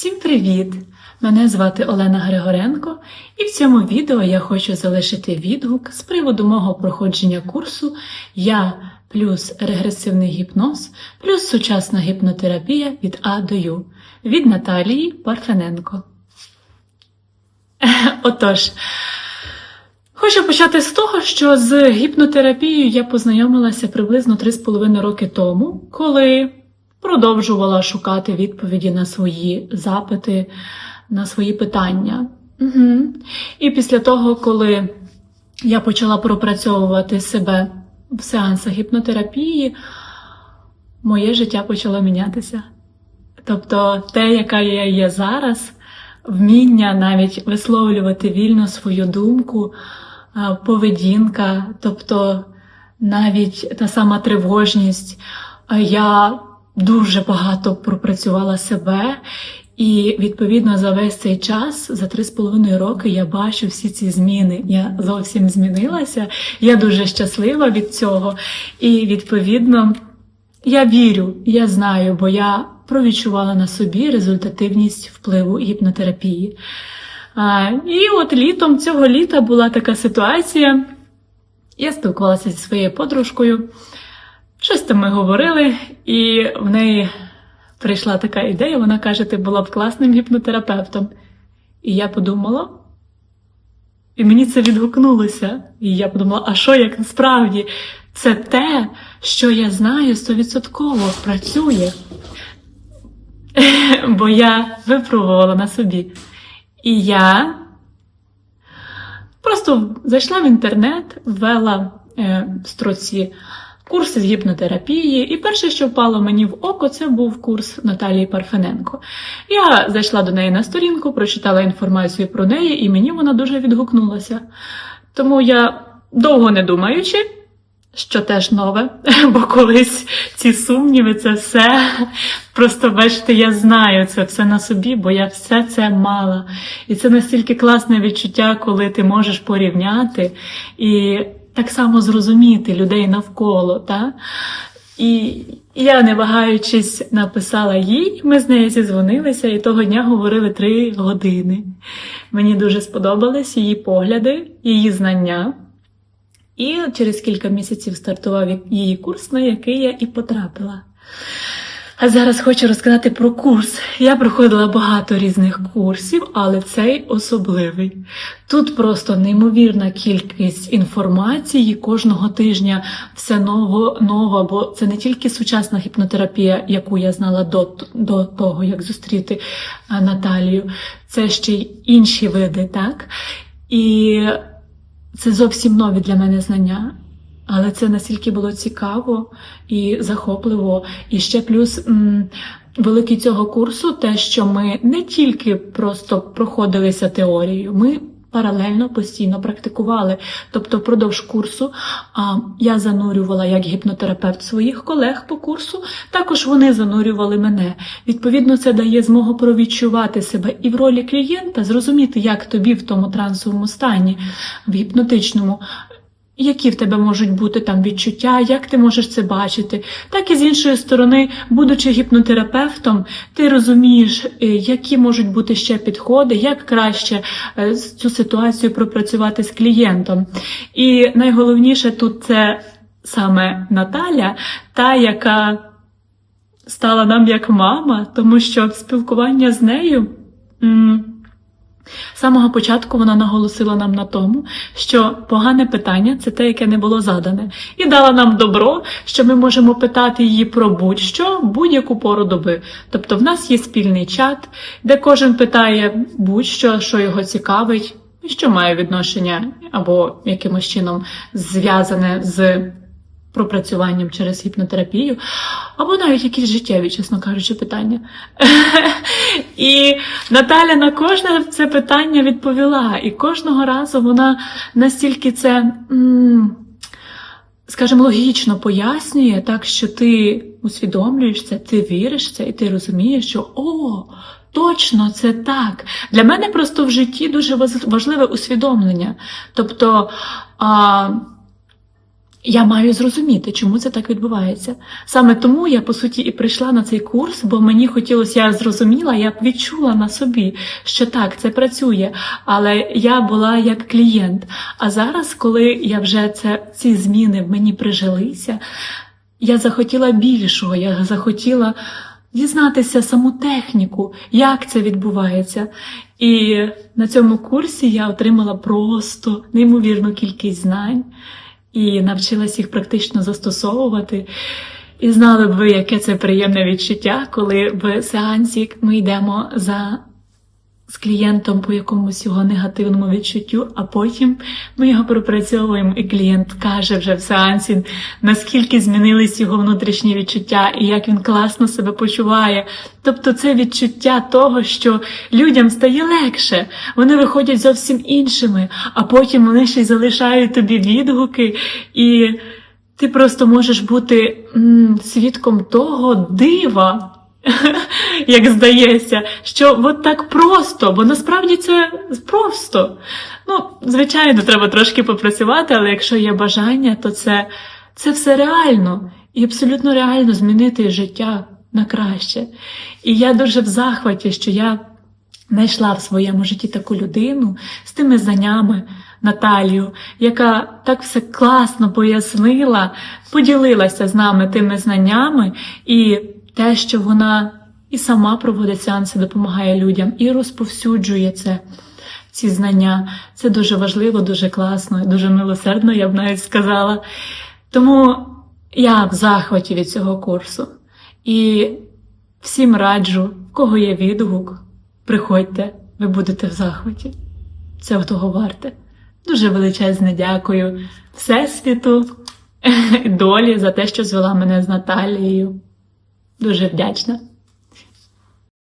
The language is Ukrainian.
Всім привіт! Мене звати Олена Григоренко, і в цьому відео я хочу залишити відгук з приводу мого проходження курсу Я плюс регресивний гіпноз плюс сучасна гіпнотерапія від А до Ю від Наталії Парфененко. Отож, хочу почати з того, що з гіпнотерапією я познайомилася приблизно 3,5 роки тому, коли продовжувала шукати відповіді на свої запити, на свої питання. Угу. І після того, коли я почала пропрацьовувати себе в сеансах гіпнотерапії, моє життя почало мінятися. Тобто, те, яка я є зараз, вміння навіть висловлювати вільно свою думку, поведінка, тобто навіть та сама тривожність. Я дуже багато пропрацювала себе, і відповідно за весь цей час, за три з половиною роки, я бачу всі ці зміни. Я зовсім змінилася. Я дуже щаслива від цього. І відповідно. Я вірю, я знаю, бо я провідчувала на собі результативність впливу гіпнотерапії. А, і от літом цього літа була така ситуація. Я спілкувалася зі своєю подружкою, щось там ми говорили, і в неї прийшла така ідея, вона каже, ти була б класним гіпнотерапевтом. І я подумала, і мені це відгукнулося. І я подумала, а що як насправді? Це те, що я знаю стовідсотково працює. Бо я випробувала на собі. І я просто зайшла в інтернет, ввела е, в строці курси з гіпнотерапії, і перше, що впало мені в око, це був курс Наталії Парфененко. Я зайшла до неї на сторінку, прочитала інформацію про неї, і мені вона дуже відгукнулася. Тому я довго не думаючи, що теж нове, бо колись ці сумніви, це все. Просто бачите, я знаю це все на собі, бо я все це мала. І це настільки класне відчуття, коли ти можеш порівняти і так само зрозуміти людей навколо. Та? І я, не вагаючись, написала їй, ми з нею зізвонилися, і того дня говорили три години. Мені дуже сподобались її погляди, її знання. І через кілька місяців стартував її курс, на який я і потрапила. А зараз хочу розказати про курс. Я проходила багато різних курсів, але цей особливий. Тут просто неймовірна кількість інформації кожного тижня все ново, ново, бо це не тільки сучасна гіпнотерапія, яку я знала до, до того, як зустріти Наталію, це ще й інші види, так? І це зовсім нові для мене знання. Але це настільки було цікаво і захопливо. І ще плюс великий цього курсу, те, що ми не тільки просто проходилися теорією, ми паралельно постійно практикували. Тобто, впродовж курсу а, я занурювала як гіпнотерапевт своїх колег по курсу, також вони занурювали мене. Відповідно, це дає змогу провідчувати себе і в ролі клієнта, зрозуміти, як тобі в тому трансовому стані, в гіпнотичному які в тебе можуть бути там відчуття, як ти можеш це бачити. Так і з іншої сторони, будучи гіпнотерапевтом, ти розумієш, е, які можуть бути ще підходи, як краще е, цю ситуацію пропрацювати з клієнтом. І найголовніше тут це саме Наталя, та, яка стала нам як мама, тому що спілкування з нею. З самого початку вона наголосила нам на тому, що погане питання це те, яке не було задане, і дала нам добро, що ми можемо питати її про будь-що будь-яку пору доби. Тобто, в нас є спільний чат, де кожен питає будь-що, що його цікавить, що має відношення або якимось чином зв'язане з пропрацюванням через гіпнотерапію, або навіть якісь життєві, чесно кажучи, питання. І Наталя на кожне це питання відповіла. І кожного разу вона настільки це, скажімо, логічно пояснює, так що ти усвідомлюєш це, ти віриш це, і ти розумієш, що о. Точно, це так. Для мене просто в житті дуже важливе усвідомлення. Тобто, а, я маю зрозуміти, чому це так відбувається. Саме тому я, по суті, і прийшла на цей курс, бо мені хотілося, я зрозуміла, я відчула на собі, що так, це працює, але я була як клієнт. А зараз, коли я вже це, ці зміни в мені прижилися, я захотіла більшого, я захотіла дізнатися саму техніку, як це відбувається. І на цьому курсі я отримала просто неймовірну кількість знань і навчилась їх практично застосовувати. І знали б ви, яке це приємне відчуття, коли в сеансі ми йдемо за з клієнтом по якомусь його негативному відчуттю, а потім ми його пропрацьовуємо, і клієнт каже вже в сеансі, наскільки змінились його внутрішні відчуття і як він класно себе почуває. Тобто це відчуття того, що людям стає легше, вони виходять зовсім іншими, а потім вони ще й залишають тобі відгуки, і ти просто можеш бути м, свідком того дива. Як здається, що от так просто, бо насправді це просто. Ну, звичайно, треба трошки попрацювати, але якщо є бажання, то це, це все реально і абсолютно реально змінити життя на краще. І я дуже в захваті, що я знайшла в своєму житті таку людину з тими знаннями, Наталію, яка так все класно пояснила, поділилася з нами тими знаннями, і те, що вона і сама проводить сеанси, допомагає людям, і розповсюджує це. Ці знання, це дуже важливо, дуже класно, дуже милосердно, я б навіть сказала. Тому я в захваті від цього курсу. І всім раджу, в кого є відгук, приходьте, ви будете в захваті. Це того варте. Дуже величезне дякую Всесвіту, долі за те, що звела мене з Наталією. Дуже вдячна.